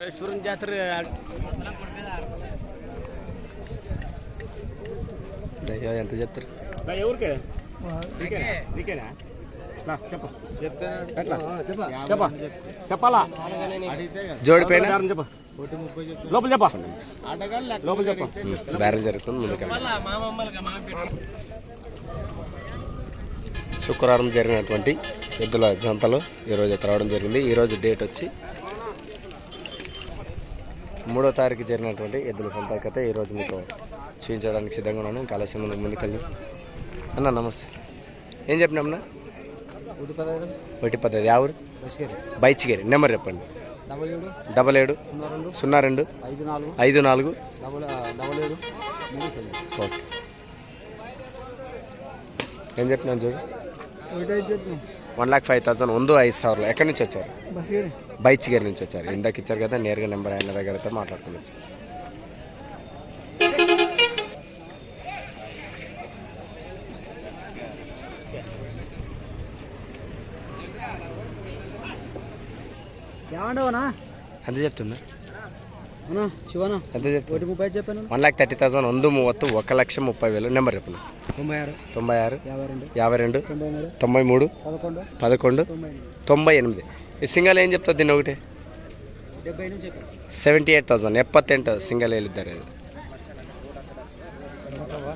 ఈశ్వరం జాతర అయ్యో ఎంత చెప్తారు? ఎవరికే? చెప్పు. చెప్పాలా? జోడి పైన? బేరం చెప్పు. లోపల చెప్ప. లోపల చెప్ప. బేరం జరుగుతుంది ముందుకు శుక్రవారం జరిగినటువంటి ఎద్దుల జంతలు ఈరోజు రావడం జరిగింది. ఈరోజు డేట్ వచ్చి మూడో తారీఖు జరిగినటువంటి ఎద్దుల సంపర్కత ఈరోజు మీకు చూపించడానికి సిద్ధంగా ఉన్నాను. ఇంకా ఆలస్యం ముందుకు ముందుకెళ్ళి అన్న నమస్తే. ఏం చెప్పిన ఒకటి పదహైదు ఆవురు బైచ్గేరి. నెంబర్ చెప్పండి. డబల్ ఏడు. సున్నా రెండు. ఐదు నాలుగు. ఓకే. ఏం చెప్పినాను చూడు వన్ ల్యాక్ ఫైవ్ థౌసండ్ ఉందో ఐదు సార్లు. ఎక్కడి నుంచి వచ్చారు? బైచిగర్ నుంచి వచ్చారు. ఇందాక ఇచ్చారు కదా నేరుగా నెంబర్ ఆయన దగ్గరతో మాట్లాడుకున్నాం ఎంత చెప్తున్నా? శివనా ఎంత చెప్పాను. వన్ ల్యాక్ థర్టీ థౌసండ్ వంద మూవత్తు ఒక లక్ష ముప్పై వేలు. నెంబర్ చెప్పండి తొంభై ఆరు తొంభై ఆరు యాభై రెండు యాభై రెండు తొంభై మూడు తొంభై మూడు పదకొండు పదకొండు తొంభై ఎనిమిది తొంభై ఎనిమిది ఈ సింగల్ ఏం చెప్తుంది దీన్ని ఒకటి డెబ్బై నుంచి చెప్పాను ಸೆವೆಂಟಿ ಏಟ್ ತೌಸಂಡ್ ಎಪ್ಪತ್ತೆಂಟು ಸಿಂಗಲ್ ಹೇಳಿದ್ದಾರೆ ಇದು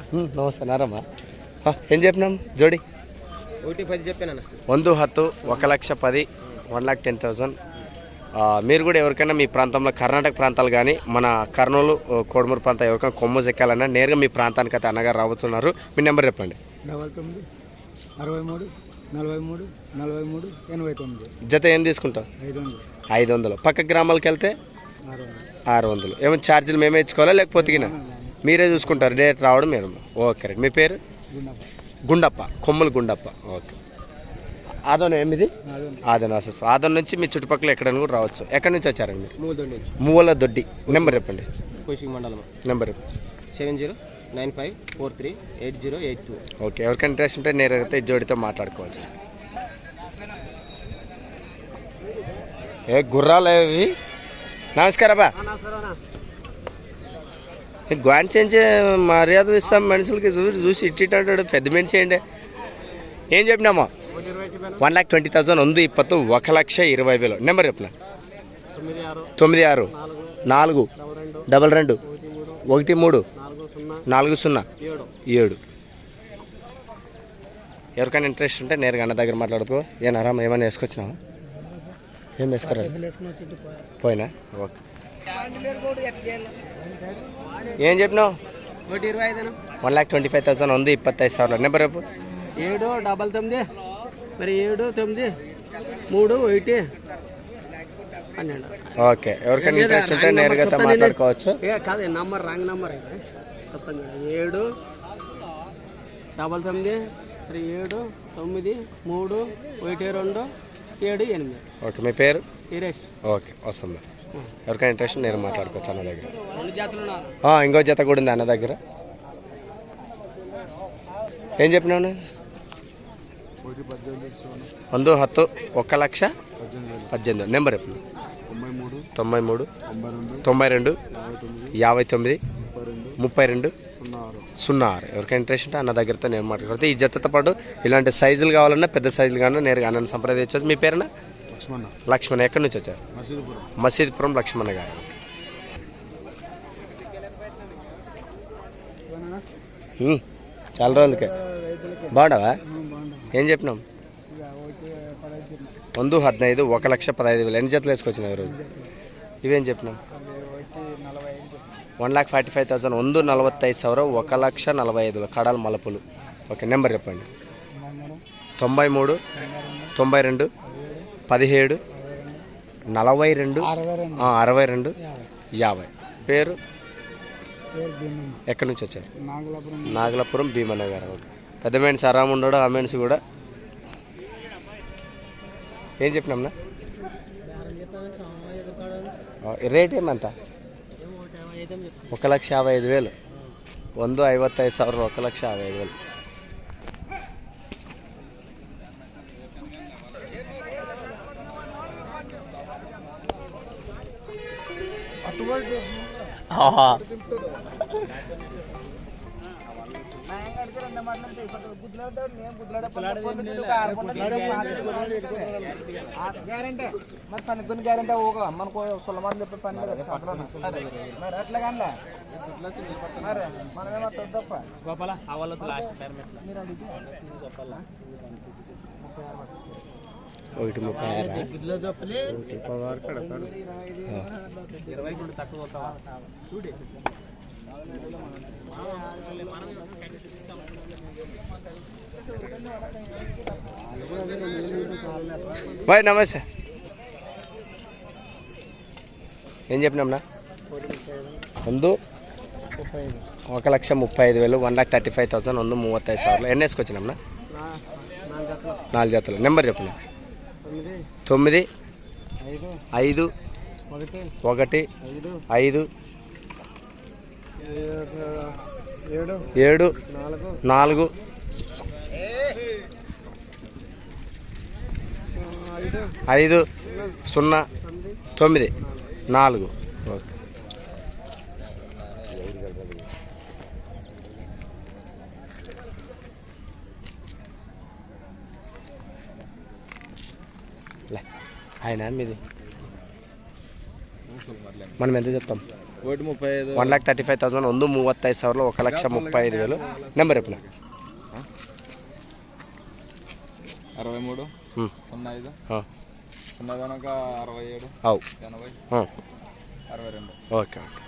ಹ್ಞೂ ನಮಸ್ತೆ ನಾರಮ್ಮ ಹಾಂ ఏం చెప్పినాం జోడి ఒకటి పది చెప్పానన్నా ಒಂದು ಹತ್ತು ఒక లక్ష పది వన్ లాక్ టెన్ థౌసండ్ మీరు కూడా ఎవరికైనా మీ ప్రాంతంలో కర్ణాటక ప్రాంతాలు కానీ మన కర్నూలు కోడమూరు ప్రాంతం ఎవరికైనా కొమ్ము ఎక్కాలన్నా నేరుగా మీ ప్రాంతానికి అయితే అన్నగారు రాబోతున్నారు. మీ నెంబర్ చెప్పండి. డబల్ తొమ్మిది అరవై మూడు నలభై మూడు నలభై మూడు ఎనభై తొమ్మిది జత ఏం తీసుకుంటాం ఐదు వందలు ఐదు వందలు పక్క గ్రామాలకు వెళ్తే? ఆరు వందలు ఏమైనా ఛార్జీలు మేమే ఇచ్చుకోవాలా లేకపోతే మీరే చూసుకుంటారు. డైరెక్ట్ రావడం మీరు. ఓకే మీ పేరు? గుండప్ప. కొమ్ములు గుండప్ప. ఓకే. ఆదోన వందలు ఆదోన. అసలు ఆదోన నుంచి మీ చుట్టుపక్కల ఎక్కడైనా కూడా రావచ్చు. ఎక్కడి నుంచి వచ్చారండి? మీరు మూవల దొడ్డి. నెంబర్ చెప్పండి. మండలం number seven zero nine five four three eight zero eight two. Okay ఎవరికైనా ఇంట్రెస్ట్ ఉంటే నేరైతే జోడితో మాట్లాడుకోవచ్చు. ఏ గుర్రాలు ఇవి నమస్కారం బా గ్వాన్ చేంజ్ మర్యాద ఇస్తాం మనుషులకి చూసి చూసి ఇట్టి పెద్ద మనిషి ఏంటి? ఏం చెప్పినామో? వన్ ల్యాక్ ట్వంటీ థౌసండ్ ఉంది ಇಪ್ಪತ್ತು ఒక లక్ష ఇరవై వేలు. నెంబర్ చెప్పిన తొమ్మిది ఆరు నాలుగు డబల్ రెండు ఒకటి మూడు నాలుగు సున్నా ఏడు. ఎవరికైనా ఇంట్రెస్ట్ ఉంటే నేరుగా అన్న దగ్గర మాట్లాడుకో. ఏం ఆరామ్ ఏమైనా వేసుకొచ్చినావు? ఏం వేసుకోరా పోయినా? ఓకే. ఏం చెప్పినావు? One lakh twenty five thousand ఉంది ఇప్పత్తైదు సార్లు. నెంబర్ ఏడు డబల్ తొమ్మిది. మరి ఏడు తొమ్మిది మూడు ఒకటి పన్నెండు. ఓకే. ఎవరికైనా ఇంట్రెస్ట్ ఉంటే నేరుగా మాట్లాడుకోవచ్చు. కాదు నంబర్ రాంగ్ నంబర్ అయితే చెప్తాను ఏడు డబల్ తొమ్మిది మరి ఏడు తొమ్మిది మూడు ఒకటి రెండు ఏడు ఎనిమిది. ఓకే మీ పేరు? ఈరేష్ ఓకే వస్తుంది ఎవరికైనా ఇంట్రెస్ట్ నేను మాట్లాడుకోవచ్చు అన్న దగ్గర. ఇంకో జత కూడా ఉంది అన్న దగ్గర. ఏం చెప్పినావు? ಒಂದು ಹತ್ತು ఒక లక్ష పద్దెనిమిది నెంబర్ ఎప్పుడు తొంభై మూడు తొంభై రెండు యాభై తొమ్మిది ముప్పై రెండు సున్నా ఆరు ఎవరికైనా ఇంట్రెస్ట్ ఉంటే అన్న దగ్గరతో నేను మాట్లాడితే ఈ జతతో పాటు ఇలాంటి సైజులు కావాలన్నా పెద్ద సైజులు కావాలన్నా నేరుగా అన్నని సంప్రదించవచ్చు మీ పేరున లక్ష్మణ ఎక్కడి నుంచి వచ్చారు మసీద్పురం లక్ష్మణ గారు ఉమ్, చాలా రోజులకే బాగుండవా ఏం చెప్పినాం ಒಂದು ಹದಿನೈದು ఒక లక్ష పదహైదు వేలు ఎన్ని జతలు వేసుకొచ్చినావు ఈరోజు ఇవేం చెప్పినాం one lakh forty five thousand ಒಂದು నలభై ಸಾವಿರ ఒక లక్ష నలభై ఐదు వేలు కడాల మలపులు ఓకే నెంబర్ చెప్పండి తొంభై మూడు తొంభై రెండు పదిహేడు నలభై రెండు ఆ, అరవై రెండు యాభై పేరు ఎక్కడి నుంచి వచ్చారు నాగలాపురం నాగలాపురం భీమన్న గారు ఓకే పెద్ద మనిషి ఆరామ్ ఉన్నాడు ఆ మనిషి కూడా ఏం చెప్పినాంనా ರೇಟ್ ఏమంత ఒక లక్ష యాభై ఐదు వేలు ಒಂದು ಐವತ್ತೈದು ಸಾವಿರ ఒక లక్ష యాభై ఐదు వేలు ఆహా. గ్యారంటీ. మరి పని కొన్ని గ్యారంటీ ఓక మనకు సులభం చెప్పే పని మరి అట్లా కానీ మరి మనమేమో తప్ప. గోపాల అవలతో లాస్ట్ టైం మీరు అడిగితే. ఒకటి ముప్పై ఆరా? ఇరవై తక్కువ చూడే. బాయ్ నమస్తే ఏం చెప్పినాంనా ముందు ఒక లక్ష ముప్పై ఐదు వేలు one lakh thirty five thousand వంద మూవత్తైదు సార్లు. ఎన్ని వేసుకొచ్చినాంనా నాలుగు జతలు. నెంబర్ చెప్పిన తొమ్మిది ఐదు ఒకటి ఐదు ఏడు నాలుగు. ఐదు. సున్నా తొమ్మిది. నాలుగు. ఓకే. ఆయన మీది. మనం ఎంత చెప్తాం? ఒకటి ముప్పై ఐదు one lakh thirty five thousand ಒಂದು ಮೂವತ್ತೈದು ಸಾವಿರ ఒక లక్ష ముప్పై ఐదు వేలు నెంబర్ చెప్పిన అరవై మూడు ಹ್ಞೂ సున్నా ఐదు ಹಾಂ సున్నా కనుక అరవై ఏడు అవు ఎనభై ಹಾಂ అరవై రెండు ఓకే ఓకే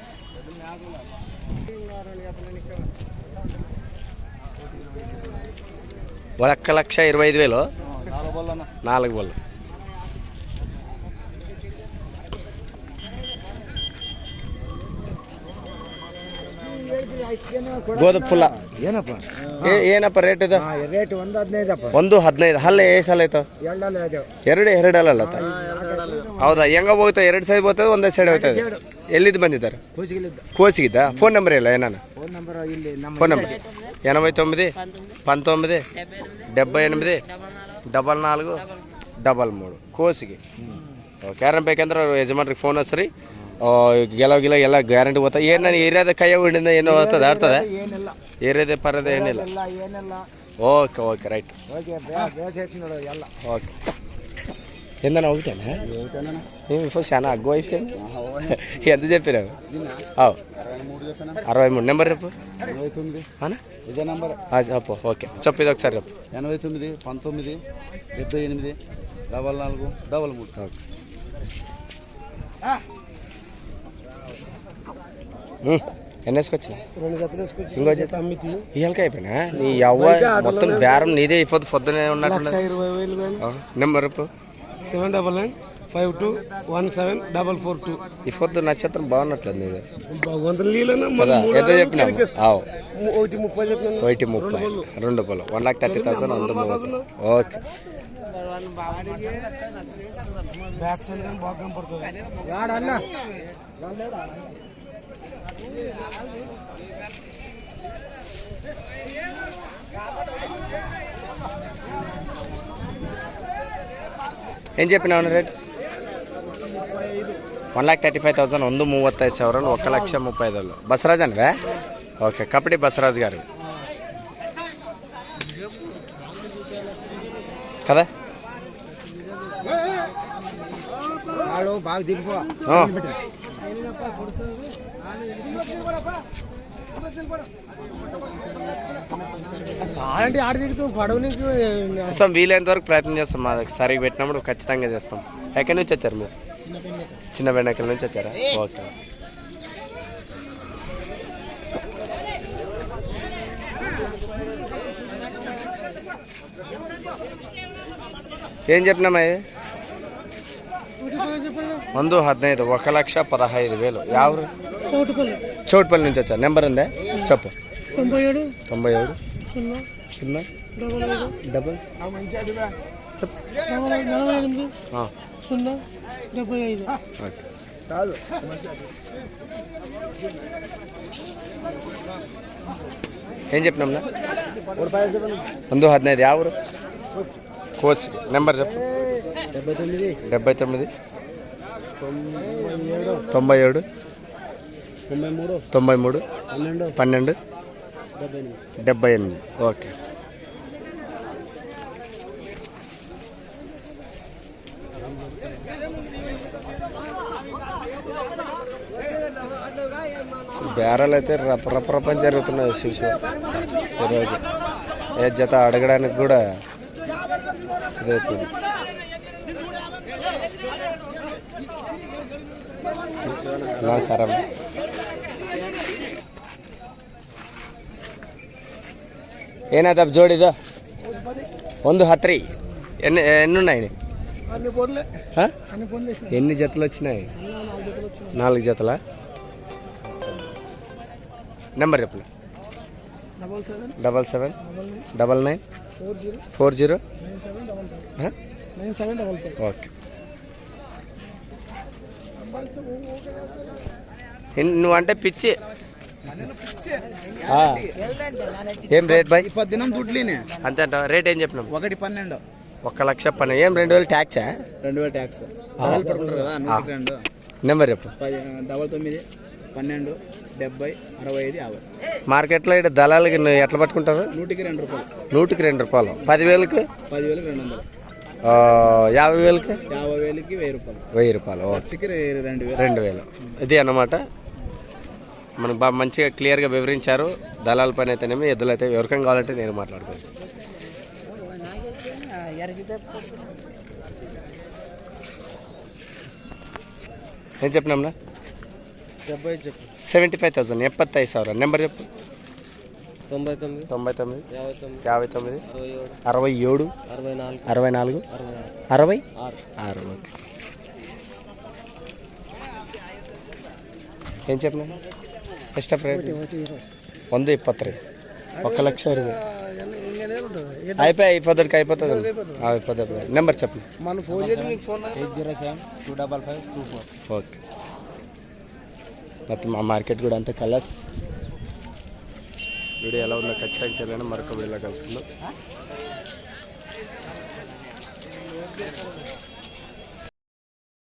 ఒక లక్ష ఇరవై ఐదు వేలు నాలుగు బోల్ అన్న నాలుగు బళ్ళు ಗೋಧುಮ ಫುಲ್ಲ ಏನಪ್ಪ ಏ- ಏನಪ್ಪ ರೇಟ್ ಇದು ರೇಟ್ ಒಂದು ಹದಿನೈದಪ್ಪ ಒಂದು ಹದಿನೈದು ಹಲ್ಲ ಏ ಸಲ ಆಯ್ತು ಎರಡಲ್ಲ ಅದು ಎರಡು ಎರಡು ಅಲ್ಲ ಹೌದಾ ಹೆಂಗ ಹೋಗ್ತಾ ಎರಡು ಸೈಡ್ ಹೋಗ್ತದೆ ಒಂದೇ ಸೈಡ್ ಹೋಗ್ತದೆ ಎಲ್ಲಿದ್ದು ಬಂದಿದ್ದಾರೆ ಕೂಸಿಗಿಲಿದ್ದ కోసిగిద్దా ఫోన్ నెంబర్ ಇಲ್ಲ ఏనా ఫోన్ నెంబర్ ಇಲ್ಲಿ ನಮ್ಮ ఫోన్ నెంబర్ ఎనభై తొమ్మిది పంతొమ్మిది డెబ్బై ఎనిమిది డబల్ నాలుగు డబల్ ಮೂರು ಕೋಸಿಗೆ ಕ್ಯಾರಂ ಬೇಕಂದ್ರೆ ಅವ್ರು ಯಜಮಾನ್ರಿಗೆ ಫೋನ್ ಹಚ್ರಿ ಗೆಲವ್ ಗಿಲ ಎಲ್ಲ ಗ್ಯಾರಂಟಿ ಗೊತ್ತಾ ಏನು ನಾನು ಏರಿಯಾದ ಕೈ ಹಿಡಿದ ಏನೋ ಆಗ್ತದೆ ಆಗ್ತದೆ ಏನಿಲ್ಲ ಏರಿಯಾದ ಪರದ ಏನಿಲ್ಲ ಎಲ್ಲ ಏನಿಲ್ಲ okay okay right okay base ಐತಿ ನೋಡು ಎಲ್ಲ ఓకే ఏందన్నా ఒకటేనా నేను ఫస్ట్ చాలా అగ్గు అయిపోయింది ఎంత చెప్పినావు అవు అరవై మూడు నెంబర్ చెప్పు ఎనభై తొమ్మిది అనా ఇదే నంబర్ ఆ, చెప్పు ఓకే చెప్పు ఇది ఒకసారి చెప్పు ఎనభై తొమ్మిది పంతొమ్మిది డెబ్బై ఎనిమిది డబల్ నాలుగు డబల్ మూడు ఓకే ఉమ్, ఎన్ని వేసుకొచ్చి ఇంకో జత. ఇవాళకి అయిపోయినా నీ అవ్వ మొత్తం బేరం నీదే అయిపోద్ది పొద్దునే ఉన్నట్టు number seven double nine five two one seven double four two. ఈ పొద్దు నక్షత్రం బాగున్నట్లేదు కదా ఎంత చెప్పినాము ఆవు. ఒకటి ముప్పై ఒకటి ముప్పై. రెండు పొలం వన్ లాక్ థర్టీ థౌసండ్ వంద ఓకే బ్యాక్ సైడ్ బాగా కనపడుతుంది. ಯಾಡಲ್ಲ ಏನ್ చెప్పినావు rate one lakh thirty five thousand ಒಂದು ಮೂವತ್ತೈದು ಸಾವಿರ ఒక లక్ష ముప్పై ఐదు వేలు బసరాజ్ అనివే ఓకే కపటి బసరాజ్ గారు కదా ಹಾಳು అలాంటి వీలైనంత వరకు ప్రయత్నం చేస్తాం. మా దగ్గర సరిగ్గా పెట్టినప్పుడు ఖచ్చితంగా చేస్తాం. ఎక్కడి నుంచి వచ్చారు మీరు? చిన్న వెనకల నుంచి వచ్చారా? ఓకే. ఏం చెప్పినామా ಒಂದು ಹದಿನೈದು ఒక లక్ష పదహైదు వేలు యావరు చోటుపల్లి నుంచి వచ్చారు నెంబర్ ఉందే చెప్పు తొంభై ఏడు తొంభై ఏడు సున్నా సున్నా డబల్ ఐదు డబల్ డబల్ ఐదు నలభై ఎనిమిది ఆ, సున్నా డెబ్బై ఐదు ఓకే ಕಾದು ఏం చెప్పినాం ಒಂದು ಹದಿನೈದು ಯಾವರು కోసి నెంబర్ చెప్పు డెబ్బై తొమ్మిది డెబ్బై తొమ్మిది తొంభై ఏడు. తొంభై మూడు. పన్నెండు. పన్నెండు. డెబ్బై ఎనిమిది. ఓకే. బేరాలు అయితే రప రప రపని జరుగుతున్నాయి శిశు. ఈరోజు. ఏ జత అడగడానికి కూడా రేపు నమస్కారం ಏನಾಯ್ತಪ್ಪ ಜೋಡಿದು ಒಂದು ಹತ್ರಿ ఎన్ని ఎన్ని ఉన్నాయి అన్ని పోట్లే హ? అన్ని ఫోన్ చేసిన ఎన్ని జతలు వచ్చినాయి నాలుగు జతల నెంబర్ చెప్పు double seven double seven double nine double nine four zero four ఎన్- నువ్వు అంటే పిచ్చి. ఏం రేట్ బాయ్? పద్దెనం దుడ్లీనే అంతే అంట రేట్ ఏం చెప్పినాం ఒకటి పన్నెండు. ఒక్క లక్ష పని ఏం రెండు వేలు ట్యాక్సా? రెండు వేల ట్యాక్స్. రెండు. నెంబర్ చెప్పు. డబల్ తొమ్మిది పన్నెండు డెబ్బై అరవై ఐదు యాభై. మార్కెట్లో ఇక్కడ దళాలకి ఎట్లా పట్టుకుంటారు? నూటికి రెండు రూపాయలు. నూటికి రెండు రూపాయలు. పదివేలకు? పదివేలకు రెండు వందలు. యాభై వేలకి? యాభై వేలకి వెయ్యి రూపాయలు. వెయ్యి రూపాయలు ఖర్చుకి రెండు వేలు. రెండు వేలు. ఇది అన్నమాట. మనకు బాగా మంచిగా క్లియర్గా వివరించారు. దళాల పని అయితేనేమి ఎద్దులైతే ఎవరికైనా కావాలంటే నేను మాట్లాడుకోవచ్చు. ఏం చెప్పినాంనా డెబ్బై చెప్పు. సెవెంటీ ఫైవ్ థౌసండ్ ఎప్పత్తై సార్ నెంబర్ చెప్పు. తొంభై తొమ్మిది? తొంభై తొమ్మిది. యాభై తొమ్మిది? అరవై ఏడు? అరవై నాలుగు? అరవై ఆరు. ఓకే. ఏం చెప్పిన ఎక్స్ట్రా రేట్ వంద ఇప్పత్రి ఒక లక్ష అయిపోయి అయిపోతాడికి అయిపోతుంది. అయిపోతుంది నెంబర్ చెప్పండి మన ఫోన్ చేసి phone eight zero seven two double five two four. Okay. మొత్తం మా మార్కెట్ కూడా అంతా కలర్స్. వీడియో ఎలా ఉందో ఖచ్చితంగా చేయాలని మరొక వీడియోలో కలుసుకుందాం.